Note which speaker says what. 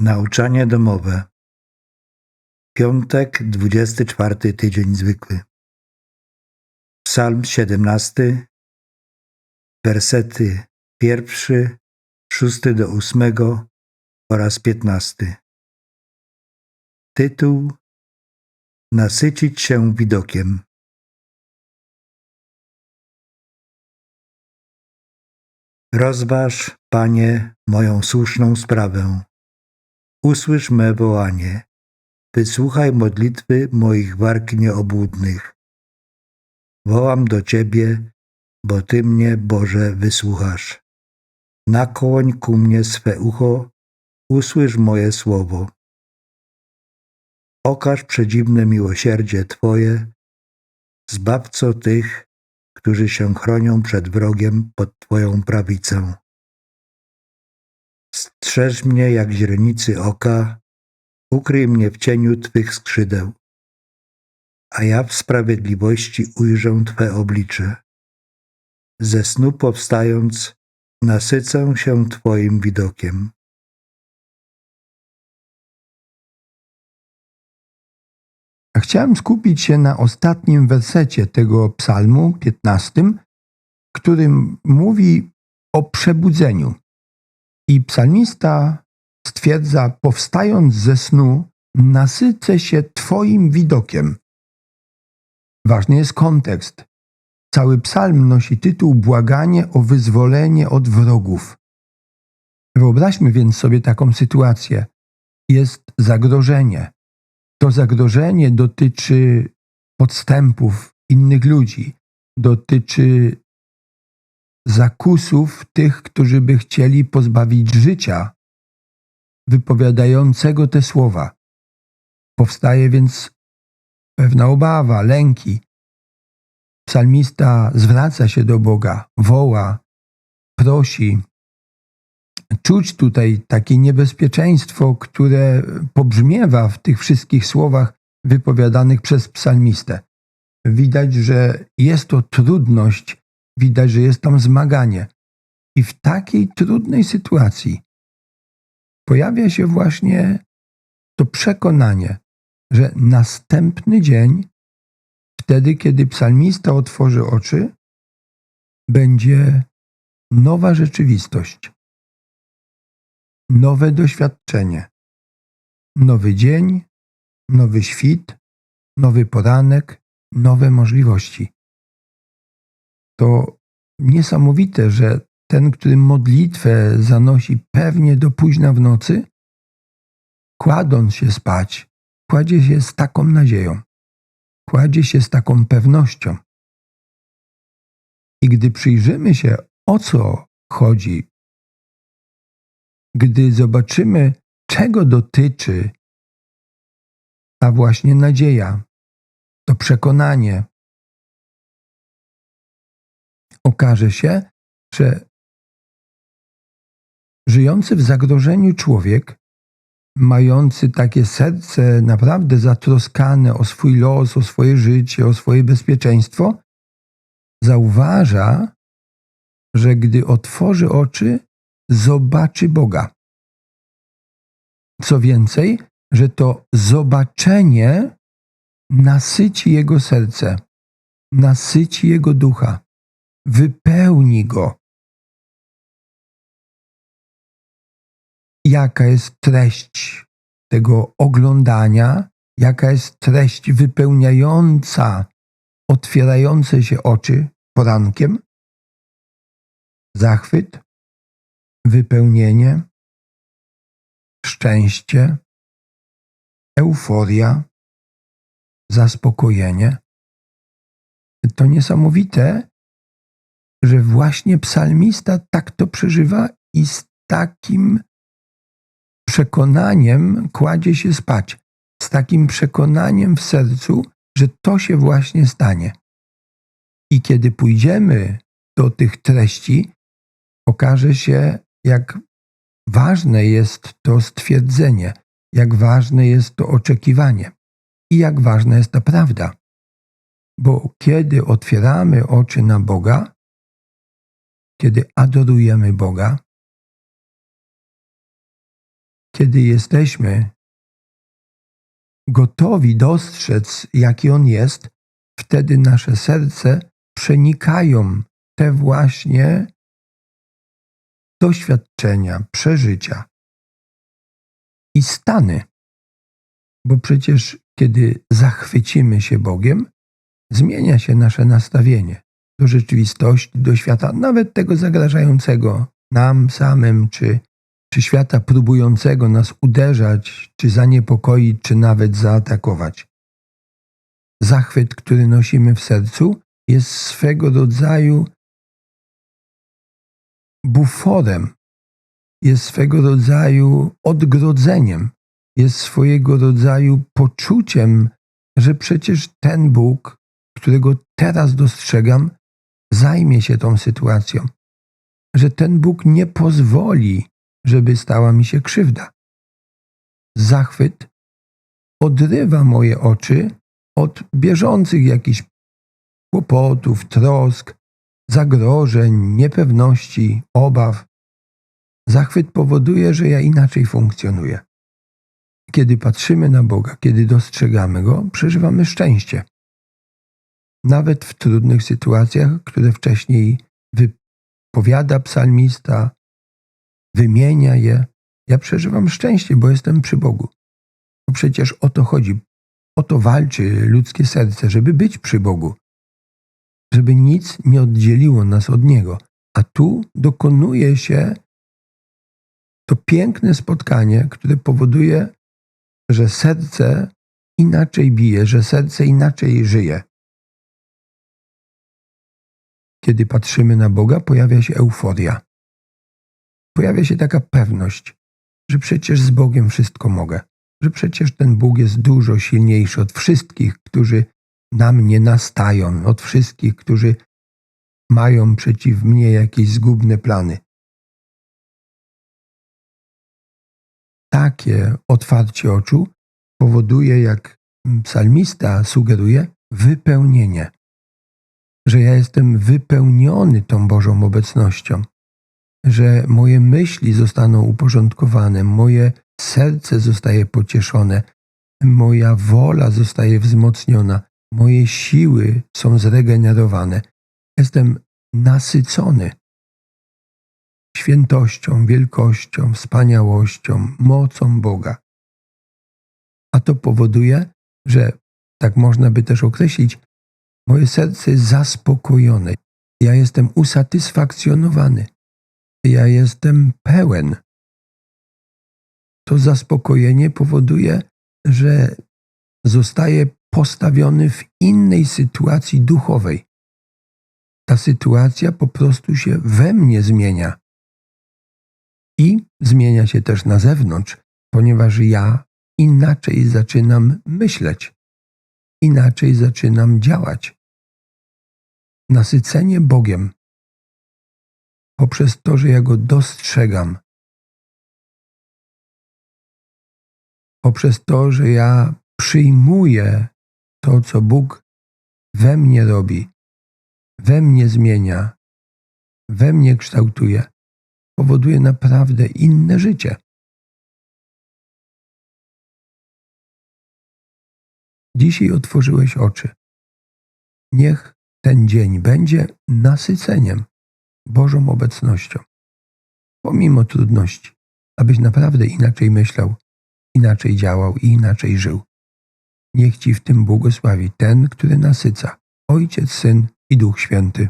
Speaker 1: Nauczanie domowe. Piątek, 24 tydzień zwykły. Psalm 17, wersety pierwszy, szósty do ósmego oraz piętnasty. Tytuł Nasycić się widokiem. Rozważ, Panie, moją słuszną sprawę. Usłysz me wołanie. Wysłuchaj modlitwy moich warg nieobłudnych. Wołam do Ciebie, bo Ty mnie, Boże, wysłuchasz. Nakłoń ku mnie swe ucho, usłysz moje słowo. Okaż przedziwne miłosierdzie Twoje, zbawco tych, którzy się chronią przed wrogiem pod Twoją prawicę. Strzeż mnie jak źrenicy oka, ukryj mnie w cieniu Twych skrzydeł, a ja w sprawiedliwości ujrzę Twe oblicze. Ze snu powstając, nasycę się Twoim widokiem.
Speaker 2: Chciałem skupić się na ostatnim wersecie tego psalmu, 15, którym mówi o przebudzeniu. I psalmista stwierdza, powstając ze snu, nasycę się Twoim widokiem. Ważny jest kontekst. Cały psalm nosi tytuł Błaganie o wyzwolenie od wrogów. Wyobraźmy więc sobie taką sytuację. Jest zagrożenie. To zagrożenie dotyczy podstępów innych ludzi, dotyczy zakusów tych, którzy by chcieli pozbawić życia wypowiadającego te słowa. Powstaje więc pewna obawa, lęki. Psalmista zwraca się do Boga, woła, prosi. Czuć tutaj takie niebezpieczeństwo, które pobrzmiewa w tych wszystkich słowach wypowiadanych przez psalmistę. Widać, że jest to trudność Widać, że jest tam zmaganie. I w takiej trudnej sytuacji pojawia się właśnie to przekonanie, że następny dzień, wtedy kiedy psalmista otworzy oczy, będzie nowa rzeczywistość, nowe doświadczenie, nowy dzień, nowy świt, nowy poranek, nowe możliwości to niesamowite, że ten, który modlitwę zanosi pewnie do późna w nocy, kładąc się spać, kładzie się z taką nadzieją, kładzie się z taką pewnością. I gdy przyjrzymy się, o co chodzi, gdy zobaczymy, czego dotyczy ta właśnie nadzieja, to przekonanie, okaże się, że żyjący w zagrożeniu człowiek, mający takie serce naprawdę zatroskane o swój los, o swoje życie, o swoje bezpieczeństwo, zauważa, że gdy otworzy oczy, zobaczy Boga. Co więcej, że to zobaczenie nasyci jego serce, nasyci jego ducha wypełni go. Jaka jest treść tego oglądania, jaka jest treść wypełniająca otwierające się oczy porankiem? Zachwyt, wypełnienie, szczęście, euforia, zaspokojenie. To niesamowite, że właśnie psalmista tak to przeżywa i z takim przekonaniem kładzie się spać, z takim przekonaniem w sercu, że to się właśnie stanie. I kiedy pójdziemy do tych treści, okaże się, jak ważne jest to stwierdzenie, jak ważne jest to oczekiwanie i jak ważna jest ta prawda. Bo kiedy otwieramy oczy na Boga, kiedy adorujemy Boga, kiedy jesteśmy gotowi dostrzec, jaki On jest, wtedy nasze serce przenikają te właśnie doświadczenia, przeżycia i stany. Bo przecież, kiedy zachwycimy się Bogiem, zmienia się nasze nastawienie do rzeczywistości, do świata, nawet tego zagrażającego nam samym, czy, czy świata próbującego nas uderzać, czy zaniepokoić, czy nawet zaatakować. Zachwyt, który nosimy w sercu, jest swego rodzaju buforem, jest swego rodzaju odgrodzeniem, jest swojego rodzaju poczuciem, że przecież ten Bóg, którego teraz dostrzegam, zajmie się tą sytuacją, że ten Bóg nie pozwoli, żeby stała mi się krzywda. Zachwyt odrywa moje oczy od bieżących jakichś kłopotów, trosk, zagrożeń, niepewności, obaw. Zachwyt powoduje, że ja inaczej funkcjonuję. Kiedy patrzymy na Boga, kiedy dostrzegamy Go, przeżywamy szczęście. Nawet w trudnych sytuacjach, które wcześniej wypowiada psalmista, wymienia je, ja przeżywam szczęście, bo jestem przy Bogu. Bo przecież o to chodzi. O to walczy ludzkie serce, żeby być przy Bogu, żeby nic nie oddzieliło nas od Niego. A tu dokonuje się to piękne spotkanie, które powoduje, że serce inaczej bije, że serce inaczej żyje. Kiedy patrzymy na Boga, pojawia się euforia. Pojawia się taka pewność, że przecież z Bogiem wszystko mogę, że przecież ten Bóg jest dużo silniejszy od wszystkich, którzy na mnie nastają, od wszystkich, którzy mają przeciw mnie jakieś zgubne plany. Takie otwarcie oczu powoduje, jak psalmista sugeruje, wypełnienie. Że ja jestem wypełniony tą Bożą obecnością, że moje myśli zostaną uporządkowane, moje serce zostaje pocieszone, moja wola zostaje wzmocniona, moje siły są zregenerowane. Jestem nasycony świętością, wielkością, wspaniałością, mocą Boga. A to powoduje, że tak można by też określić, moje serce jest zaspokojone. Ja jestem usatysfakcjonowany. Ja jestem pełen. To zaspokojenie powoduje, że zostaje postawiony w innej sytuacji duchowej. Ta sytuacja po prostu się we mnie zmienia. I zmienia się też na zewnątrz, ponieważ ja inaczej zaczynam myśleć, inaczej zaczynam działać. Nasycenie Bogiem poprzez to, że ja go dostrzegam, poprzez to, że ja przyjmuję to, co Bóg we mnie robi, we mnie zmienia, we mnie kształtuje, powoduje naprawdę inne życie. Dzisiaj otworzyłeś oczy. Niech ten dzień będzie nasyceniem Bożą obecnością, pomimo trudności, abyś naprawdę inaczej myślał, inaczej działał i inaczej żył. Niech Ci w tym błogosławi ten, który nasyca, Ojciec, Syn i Duch Święty.